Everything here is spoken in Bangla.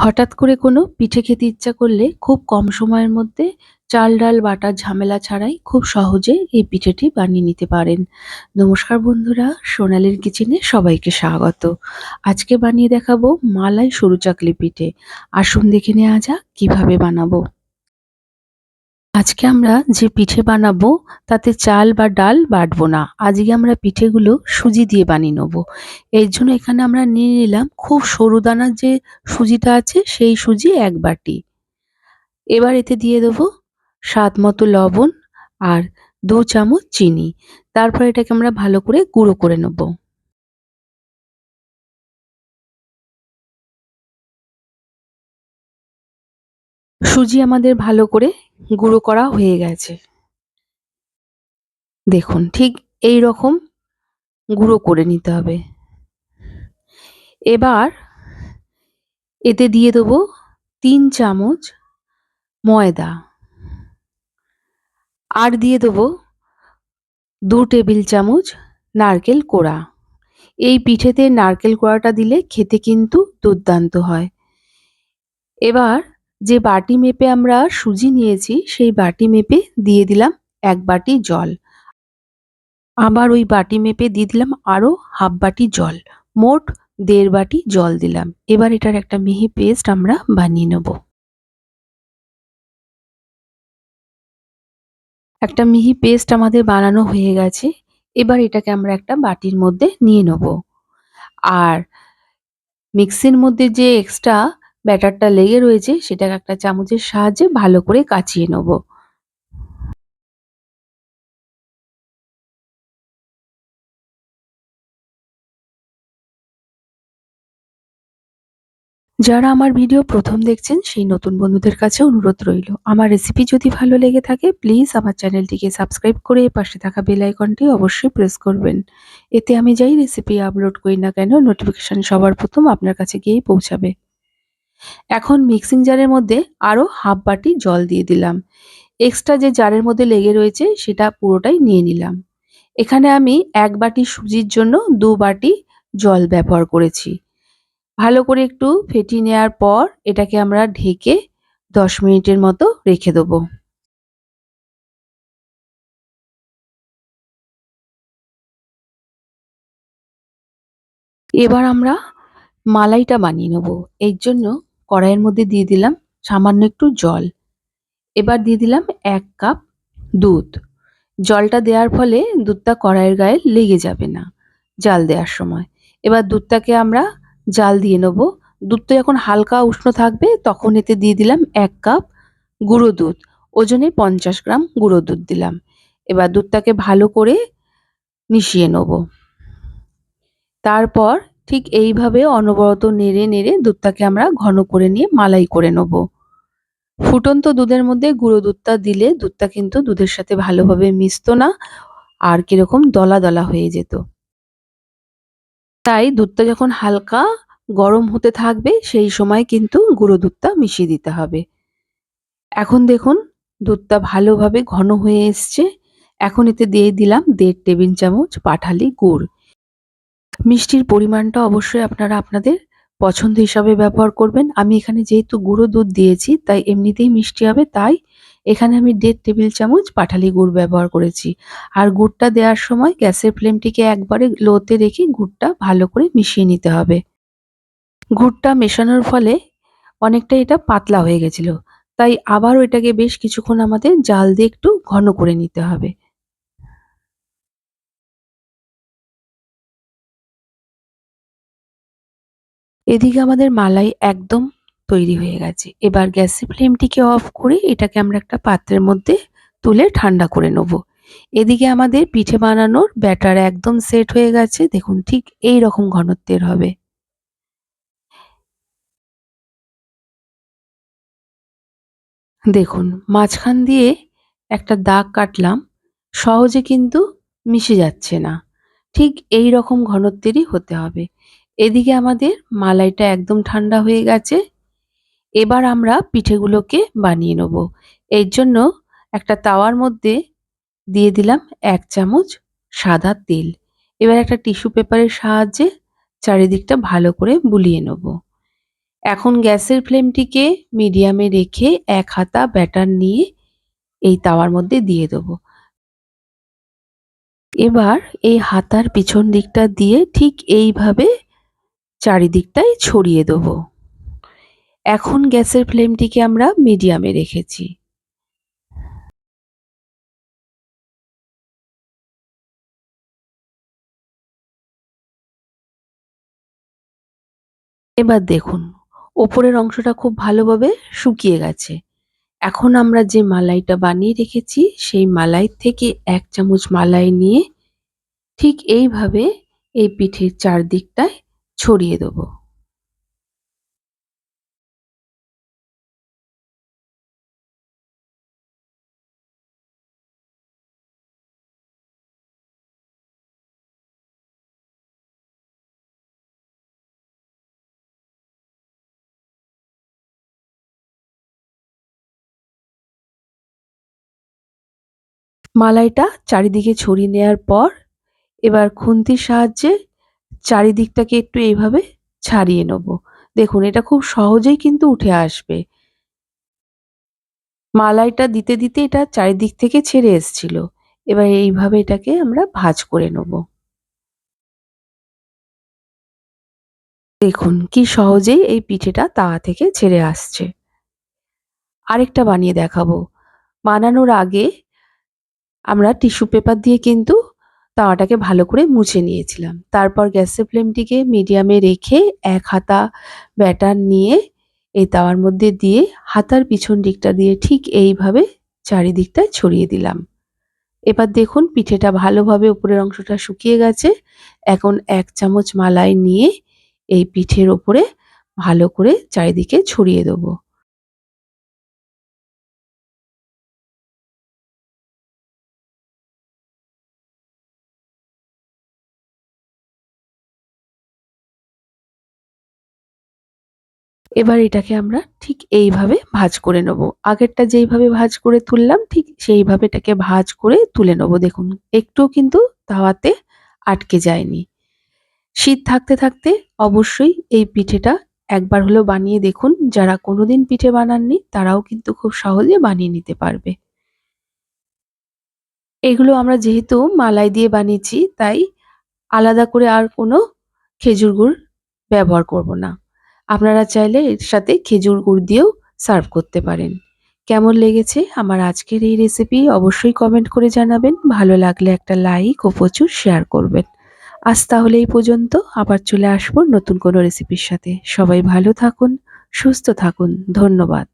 হঠাৎ করে কোনো পিঠে খেতে ইচ্ছা করলে খুব কম সময়ের মধ্যে চাল ডাল বাটার ঝামেলা ছাড়াই খুব সহজে এই পিঠেটি বানিয়ে নিতে পারেন। নমস্কার বন্ধুরা, সোনালির কিচেনে সবাইকে স্বাগত। আজকে বানিয়ে দেখাবো মালাই সরু চাকলি পিঠে। আসুন দেখে নেওয়া যাক কীভাবে বানাবো। আজকে আমরা যে পিঠে বানাবো, তাতে চাল বা ডাল বাটবো না। আজকে আমরা পিঠেগুলো সুজি দিয়ে বানিয়ে নেব। এর জন্য এখানে আমরা নিয়ে নিলাম খুব সরু দানার যে সুজিটা আছে, সেই সুজি এক বাটি। এবার এতে দিয়ে দেবো স্বাদ মতো লবণ আর দু চামচ চিনি। তারপর এটাকে আমরা ভালো করে গুঁড়ো করে নেব। সুজি আমাদের ভালো করে গুঁড়ো করা হয়ে গেছে। দেখুন, ঠিক এই রকম গুঁড়ো করে নিতে হবে। এবার এতে দিয়ে দেবো তিন চামচ ময়দা। আর দিয়ে দেবো দু টেবিল চামচ নারকেল কোড়া। এই পিঠেতে নারকেল কোড়াটা দিলে খেতে কিন্তু দুর্দান্ত হয়। এবার যে বাটি মেপে আমরা সুজি নিয়েছি, সেই বাটি মেপে দিয়ে দিলাম এক বাটি জল। আবার ওই বাটি মেপে দিয়ে দিলাম আরও হাফ বাটি জল। মোট দেড় বাটি জল দিলাম। এবার এটার একটা মিহি পেস্ট আমরা বানিয়ে নেব। একটা মিহি পেস্ট আমাদের বানানো হয়ে গেছে। এবার এটাকে আমরা একটা বাটির মধ্যে নিয়ে নেব। আর মিক্সির মধ্যে যে এক্সট্রা ব্যাটারটা লেগে রয়েছে, সেটাকে একটা চামচের সাহায্যে ভালো করে কাচিয়ে নেব। যারা আমার ভিডিও প্রথম দেখছেন, সেই নতুন বন্ধুদের কাছে অনুরোধ রইল। আমার রেসিপি যদি ভালো লেগে থাকে প্লিজ আমার চ্যানেলটিকে সাবস্ক্রাইব করে পাশে থাকা বেল আইকনটি অবশ্যই প্রেস করবেন। এতে আমি যাই রেসিপি আপলোড করি না কেন নোটিফিকেশান সবার প্রথম আপনার কাছে গিয়েই পৌঁছাবে। এখন মিক্সিং জারের মধ্যে আরও হাফ বাটি জল দিয়ে দিলাম। এক্সট্রা যে জারের মধ্যে লেগে রয়েছে সেটা পুরোটাই নিয়ে নিলাম। এখানে আমি এক বাটি সুজির জন্য দু বাটি জল ব্যবহার করেছি। ভালো করে একটু ফেটিয়ে নেওয়ার পর এটাকে আমরা ঢেকে দশ মিনিটের মতো রেখে দেবো। এবার আমরা মালাইটা বানিয়ে নেব। এর জন্য কড়াইয়ের মধ্যে দিয়ে দিলাম সামান্য একটু জল। এবার দিয়ে দিলাম এক কাপ দুধ। জলটা দেওয়ার ফলে দুধটা কড়াইয়ের গায়ে লেগে যাবে না জাল দেওয়ার সময়। এবার দুধটাকে আমরা জাল দিয়ে নেব। দুধটা যখন হালকা উষ্ণ থাকবে, তখন এতে দিয়ে দিলাম এক কাপ গুঁড়ো দুধ। ওজনে পঞ্চাশ গ্রাম গুঁড়ো দুধ দিলাম। এবার দুধটাকে ভালো করে মিশিয়ে নেব। তারপর ঠিক এইভাবে অনবরত নেড়ে নেড়ে দুধটাকে আমরা ঘন করে নিয়ে মালাই করে নেব। ফুটন্ত দুধের মধ্যে গুঁড়ো দুধটা দিলে দুধটা কিন্তু দুধের সাথে ভালোভাবে মিশতো না আর কীরকম দলা দলা হয়ে যেত। তাই দুধটা যখন হালকা গরম হতে থাকবে সেই সময় কিন্তু গুঁড়ো দুধটা মিশিয়ে দিতে হবে। এখন দেখুন দুধটা ভালোভাবে ঘন হয়ে এসছে। এখন এতে দিয়ে দিলাম দেড় টেবিল চামচ পাঠালি গুড়। মিষ্টির পরিমাণটা অবশ্যই আপনারা আপনাদের পছন্দ হিসাবে ব্যবহার করবেন। আমি এখানে যেহেতু গুঁড়ো দুধ দিয়েছি, তাই এমনিতেই মিষ্টি হবে, তাই এখানে আমি দেড় টেবিল চামচ পাঠালি গুড় ব্যবহার করেছি। আর গুড়টা দেওয়ার সময় গ্যাসের ফ্লেমটিকে একবারে লোতে রেখে গুড়টা ভালো করে মিশিয়ে নিতে হবে। গুড়টা মেশানোর ফলে অনেকটা এটা পাতলা হয়ে গেছিল, তাই আবারও এটাকে বেশ কিছুক্ষণ আমাদের জাল দিয়ে একটু ঘন করে নিতে হবে। এদিকে আমাদের মালাই একদম তৈরি হয়ে গেছে। এবার গ্যাসের ফ্লেমটিকে অফ করে এটাকে আমরা একটা পাত্রের মধ্যে তুলে ঠান্ডা করে নেব। এদিকে আমাদের পিঠে বানানোর ব্যাটার একদম সেট হয়ে গেছে। দেখুন, ঠিক এই রকম ঘনত্বের হবে। দেখুন, মাঝখান দিয়ে একটা দাগ কাটলাম, সহজে কিন্তু মিশে যাচ্ছে না। ঠিক এই রকম ঘনত্বেরই হতে হবে। এদিকে আমাদের মালাইটা একদম ঠান্ডা হয়ে গেছে। এবার আমরা পিঠেগুলোকে বানিয়ে নেব। এর জন্য একটা তাওয়ার মধ্যে দিয়ে দিলাম এক চামচ সাদা তেল। এবার একটা টিস্যু পেপারের সাহায্যে চারিদিকটা ভালো করে বুলিয়ে নেব। এখন গ্যাসের ফ্লেমটিকে মিডিয়ামে রেখে এক হাতা ব্যাটার নিয়ে এই তাওয়ার মধ্যে দিয়ে দেবো। এবার এই হাতার পিছন দিকটা দিয়ে ঠিক এইভাবে চারিদিকটাই ছড়িয়ে দেবো। এখন গ্যাসের ফ্লেমটিকে আমরা মিডিয়ামে রেখেছি। এবার দেখুন, ওপরের অংশটা খুব ভালোভাবে শুকিয়ে গেছে। এখন আমরা যে মালাইটা বানিয়ে রেখেছি, সেই মালাই থেকে এক চামচ মালাই নিয়ে ঠিক এইভাবে এই পিঠের চারদিকটায় ছড়িয়ে দেবো। মালাইটা চারিদিকে ছড়িয়ে নেওয়ার পর এবার খুন্তির সাহায্যে চারিদিকটাকে একটু এইভাবে ছাড়িয়ে নেব। দেখুন, এটা খুব সহজেই কিন্তু উঠে আসবে। মালাইটা দিতে দিতে এটা চারিদিক থেকে ছেড়ে এসছিল। এবার এইভাবে এটাকে আমরা ভাজ করে নেব। দেখুন, কি সহজেই এই পিঠেটা তাওয়া থেকে ছেড়ে আসছে। আরেকটা বানিয়ে দেখাবো। বানানোর আগে আমরা টিস্যু পেপার দিয়ে কিন্তু তাওয়াটাকে ভালো করে মুছে নিয়েছিলাম। তারপর গ্যাসের ফ্লেমটিকে মিডিয়ামে রেখে এক হাতা ব্যাটার নিয়ে এই তাওয়ার মধ্যে দিয়ে হাতার পিছন দিকটা দিয়ে ঠিক এইভাবে চারিদিকটায় ছড়িয়ে দিলাম। এবার দেখুন পিঠেটা ভালোভাবে উপরের অংশটা শুকিয়ে গেছে। এখন এক চামচ মালাই নিয়ে এই পিঠের ওপরে ভালো করে চারিদিকে ছড়িয়ে দেবো। এবার এটাকে আমরা ঠিক এইভাবে ভাজ করে নেব। আগেরটা যেইভাবে ভাজ করে তুললাম, ঠিক সেইভাবে এটাকে ভাজ করে তুলে নেব। দেখুন, একটুও কিন্তু তাওয়াতে আটকে যায়নি। শীত থাকতে থাকতে অবশ্যই এই পিঠেটা একবার হলেও বানিয়ে দেখুন। যারা কোনোদিন পিঠে বানাননি, তারাও কিন্তু খুব সহজে বানিয়ে নিতে পারবে। এগুলো আমরা যেহেতু মালাই দিয়ে বানিয়েছি, তাই আলাদা করে আর কোনো খেজুর গুড় ব্যবহার করব না। আপনারা চাইলে এর সাথে খেজুর গুড় দিয়েও সার্ভ করতে পারেন। কেমন লেগেছে আমার আজকের এই রেসিপি অবশ্যই কমেন্ট করে জানাবেন। ভালো লাগলে একটা লাইক ও প্রচুর শেয়ার করবেন। আজ তাহলে এই পর্যন্ত আবার চলে আসব নতুন কোনো রেসিপির সাথে। সবাই ভালো থাকুন, সুস্থ থাকুন। ধন্যবাদ।